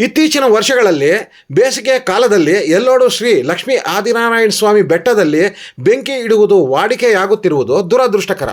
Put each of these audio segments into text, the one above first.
ಇತ್ತೀಚಿನ ವರ್ಷಗಳಲ್ಲಿ ಬೇಸಿಗೆ ಕಾಲದಲ್ಲಿ ಎಲ್ಲೋಡು ಶ್ರೀ ಲಕ್ಷ್ಮೀ ಆದಿನಾರಾಯಣ ಸ್ವಾಮಿ ಬೆಟ್ಟದಲ್ಲಿ ಬೆಂಕಿ ಇಡುವುದು ವಾಡಿಕೆಯಾಗುತ್ತಿರುವುದು ದುರದೃಷ್ಟಕರ.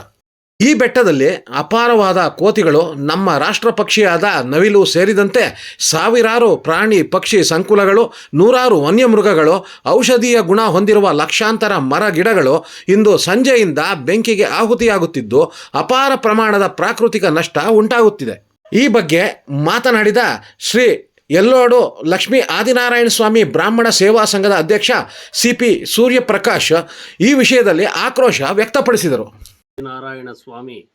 ಈ ಬೆಟ್ಟದಲ್ಲಿ ಅಪಾರವಾದ ಕೋತಿಗಳು ನಮ್ಮ ರಾಷ್ಟ್ರ ಪಕ್ಷಿಯಾದ ನವಿಲು ಸೇರಿದಂತೆ ಸಾವಿರಾರು ಪ್ರಾಣಿ, ಪಕ್ಷಿ, ಸಂಕುಲಗಳು, ನೂರಾರು ವನ್ಯಮೃಗಗಳು, ಔಷಧೀಯ ಗುಣ ಹೊಂದಿರುವ ಲಕ್ಷಾಂತರ ಮರ ಗಿಡಗಳು ಇಂದು ಸಂಜೆಯಿಂದ ಬೆಂಕಿಗೆ ಆಹುತಿಯಾಗುತ್ತಿದ್ದು ಅಪಾರ ಪ್ರಮಾಣದ ಪ್ರಾಕೃತಿಕ ನಷ್ಟ ಉಂಟಾಗುತ್ತಿದೆ. ಈ ಬಗ್ಗೆ ಮಾತನಾಡಿದ ಶ್ರೀ ಎಲ್ಲೋಡು ಲಕ್ಷ್ಮೀ ಆದಿನಾರಾಯಣ ಸ್ವಾಮಿ ಬ್ರಾಹ್ಮಣ ಸೇವಾ ಸಂಘದ ಅಧ್ಯಕ್ಷ ಸಿ ಪಿ ಸೂರ್ಯಪ್ರಕಾಶ್ ಈ ವಿಷಯದಲ್ಲಿ ಆಕ್ರೋಶ ವ್ಯಕ್ತಪಡಿಸಿದರು. ನಾರಾಯಣ ಸ್ವಾಮಿ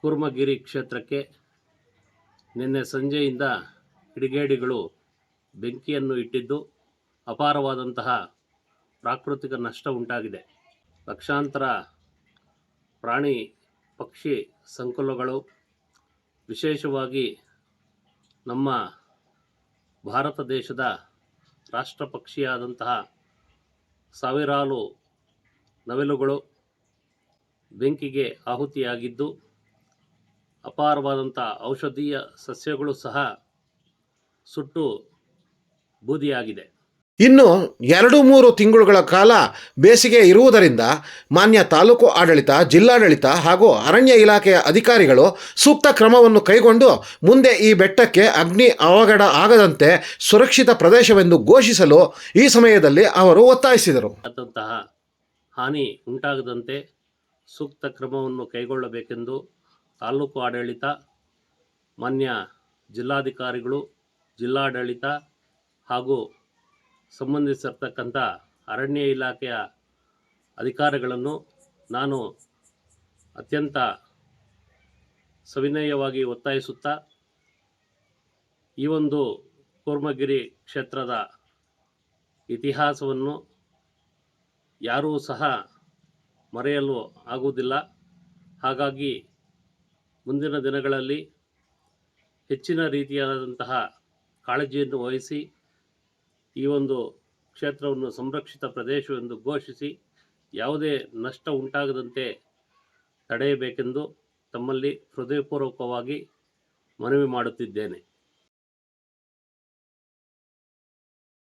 ಕುರ್ಮಗಿರಿ ಕ್ಷೇತ್ರಕ್ಕೆ ನಿನ್ನೆ ಸಂಜೆಯಿಂದ ಕಿಡಿಗೇಡಿಗಳು ಬೆಂಕಿಯನ್ನು ಇಟ್ಟಿದ್ದು ಅಪಾರವಾದಂತಹ ಪ್ರಾಕೃತಿಕ ನಷ್ಟ ಉಂಟಾಗಿದೆ. ಲಕ್ಷಾಂತರ ಪ್ರಾಣಿ ಪಕ್ಷಿ ಸಂಕುಲಗಳು ವಿಶೇಷವಾಗಿ ನಮ್ಮ ಭಾರತ ದೇಶದ ರಾಷ್ಟ್ರ ಪಕ್ಷಿಯಾದಂತಹ ಸಾವಿರಾರು ನವಿಲುಗಳು ಬೆಂಕಿಗೆ ಆಹುತಿಯಾಗಿದ್ದು ಅಪಾರವಾದಂಥ ಔಷಧೀಯ ಸಸ್ಯಗಳು ಸಹ ಸುಟ್ಟು ಬೂದಿಯಾಗಿದೆ. ಇನ್ನು ಎರಡು ಮೂರು ತಿಂಗಳುಗಳ ಕಾಲ ಬೇಸಿಗೆ ಇರುವುದರಿಂದ ಮಾನ್ಯ ತಾಲೂಕು ಆಡಳಿತ, ಜಿಲ್ಲಾಡಳಿತ ಹಾಗೂ ಅರಣ್ಯ ಇಲಾಖೆಯ ಅಧಿಕಾರಿಗಳು ಸೂಕ್ತ ಕ್ರಮವನ್ನು ಕೈಗೊಂಡು ಮುಂದೆ ಈ ಬೆಟ್ಟಕ್ಕೆ ಅಗ್ನಿ ಅವಘಡ ಆಗದಂತೆ ಸುರಕ್ಷಿತ ಪ್ರದೇಶವೆಂದು ಘೋಷಿಸಲು ಈ ಸಮಯದಲ್ಲಿ ಅವರು ಒತ್ತಾಯಿಸಿದರು. ಆದಂತಹ ಹಾನಿ ಉಂಟಾಗದಂತೆ ಸೂಕ್ತ ಕ್ರಮವನ್ನು ಕೈಗೊಳ್ಳಬೇಕೆಂದು ತಾಲೂಕು ಆಡಳಿತ, ಮಾನ್ಯ ಜಿಲ್ಲಾಧಿಕಾರಿಗಳು, ಜಿಲ್ಲಾಡಳಿತ ಹಾಗೂ ಸಂಬಂಧಿಸಿರ್ತಕ್ಕಂಥ ಅರಣ್ಯ ಇಲಾಖೆಯ ಅಧಿಕಾರಿಗಳನ್ನು ನಾನು ಅತ್ಯಂತ ಸವಿನಯವಾಗಿ ಒತ್ತಾಯಿಸುತ್ತಾ ಈ ಒಂದು ಕೂರ್ಮಗಿರಿ ಕ್ಷೇತ್ರದ ಇತಿಹಾಸವನ್ನು ಯಾರೂ ಸಹ ಮರೆಯಲು ಆಗುವುದಿಲ್ಲ. ಹಾಗಾಗಿ ಮುಂದಿನ ದಿನಗಳಲ್ಲಿ ಹೆಚ್ಚಿನ ರೀತಿಯಾದಂತಹ ಕಾಳಜಿಯನ್ನು ವಹಿಸಿ ಈ ಒಂದು ಕ್ಷೇತ್ರವನ್ನು ಸಂರಕ್ಷಿತ ಪ್ರದೇಶವೆಂದು ಘೋಷಿಸಿ ಯಾವುದೇ ನಷ್ಟ ಉಂಟಾಗದಂತೆ ತಡೆಯಬೇಕೆಂದು ತಮ್ಮಲ್ಲಿ ಹೃದಯಪೂರ್ವಕವಾಗಿ ಮನವಿ ಮಾಡುತ್ತಿದ್ದೇನೆ.